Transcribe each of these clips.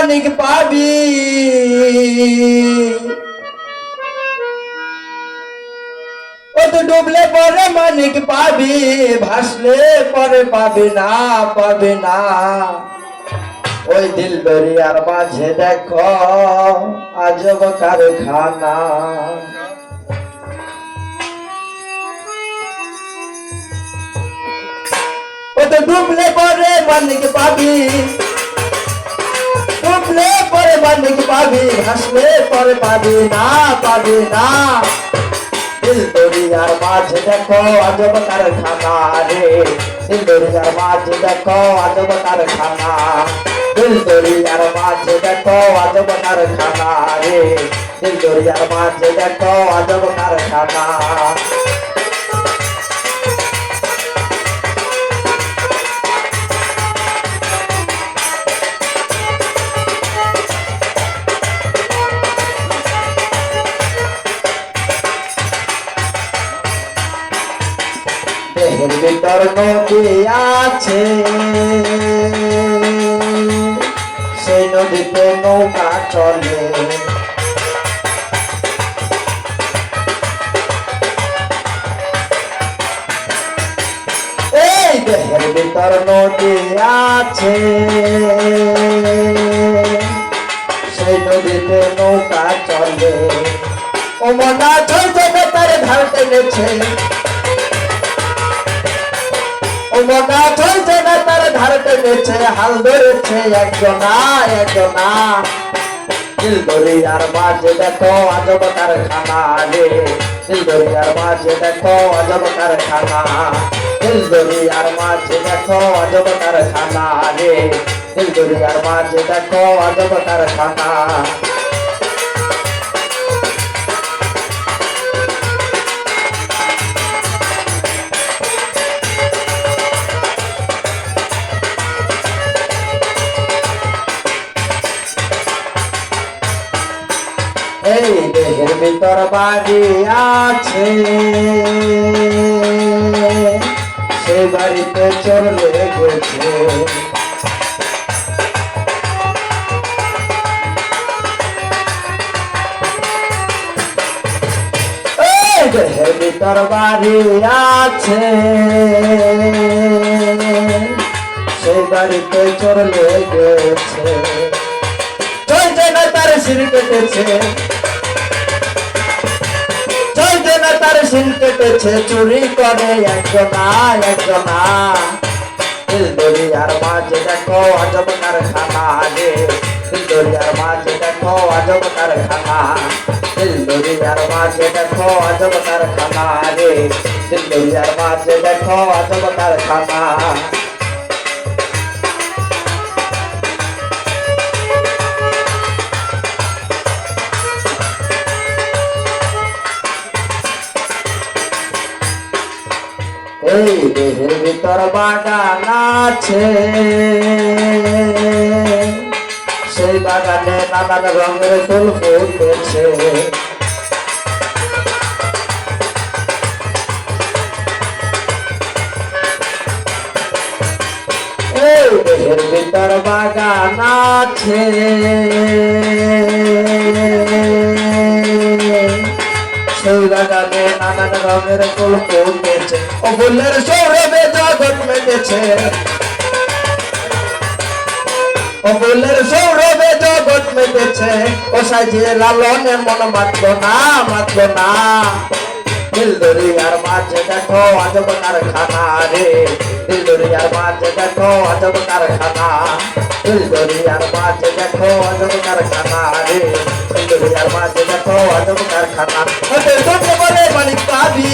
মানিক পাবি। ও তো ডুবলে পরে মানিক পাবি, ভাসলে পরে পাবি না পাবি না। ওই দিল দরিয়ার মাঝে দেখো, আজব কারখানা। তো ডুবলে পরে মানিক মানিক পাবি ভাসলে পরে পাবি না পাবি না। দিল দরিয়ার মাঝে দেখো আজব কারখানা রে। দিল দরিয়ার মাঝে দেখো আজব কারখানা। দিল দরিয়ার মাঝে দেখো আজব কারখানা রে। দিল দরিয়ার মাঝে দেখো আজব কারখানা। দেহের ভিতর নদী আছে সেই নদীতে নৌকা চলে। এই দেহের ভিতর নদী আছে। সেই নদীতে নৌকা চলে। ও মনা চলছে তার ধার টেনেছে। ও মনা চলছে না, তার ধার টেনেছে, হাল ধরেছে একজনা একজনা। কারখানা রে। দিল দরিয়ার মাঝে দেখো, আজব কারখানা। দিল দরিয়ার মাঝে দেখো, আজব রে। মাঝে দেখো, আজব কারখানা। দেহের ভিতর বাড়ি আছে। সেই বাড়িতে চলে গেছে এই দেহের ভিতর বাড়ি আছে। সেই বাড়িতে চলে গেছে চলছে না তার সিঁড়ি কেটেছে। না তার সিঁড়ি কেটেছে চুরি করে একজনা একজনা দিল দরিয়ার মাঝে দেখো আজব কারখানা রে দিল দরিয়ার মাঝে দেখো আজব কারখানা দিল দরিয়ার মাঝে দেখো আজব কারখানা রে দিল দরিয়ার মাঝে দেখো আজব কারখানা এই দেহের ভিতর বাগান আছে। সেই বাগানে নানান রঙের ফুল ফুটেছে। দেহের ভিতর বাগান আছে। সেই বাগানে নানান রঙের ফুল ফুটেছে। ও ফুলের সৌরভে জগৎ ও ফুলের সৌরভে জগৎ মেটেছে। ও সাজিয়ে লালনে মন মাতল না মাতল না। দিল দরিয়ার মাঝে দেখো আজব কারখানা রে। দিল দরিয়ার মাঝে দেখো আজব কারখানা। দিল দরিয়ার মাঝে দেখো আজব কারখানা রে। দিল দরিয়ার মাঝে দেখো আজব কারখানা। বলে মালিক পাবি।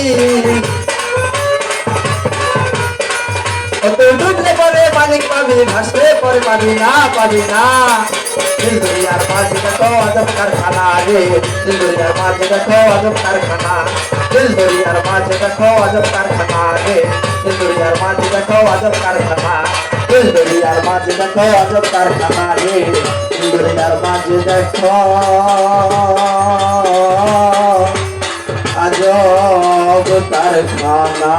পরে মালিক পাবি ভাসলে পরে পাবি না পাবি না দিল দরিয়ার মাঝে দেখো আজব কারখানা রে দিল দরিয়ার মাঝে দেখো আজব কারখানা দিল দরিয়ার মাঝে দেখো আজব কারখানা রে দিল দরিয়ার মাঝে দেখো আজব কারখানা দিল দরিয়ার মাঝে দেখো আজব কারখানা রে দিল দরিয়ার মাঝে দেখো আজব কারখানা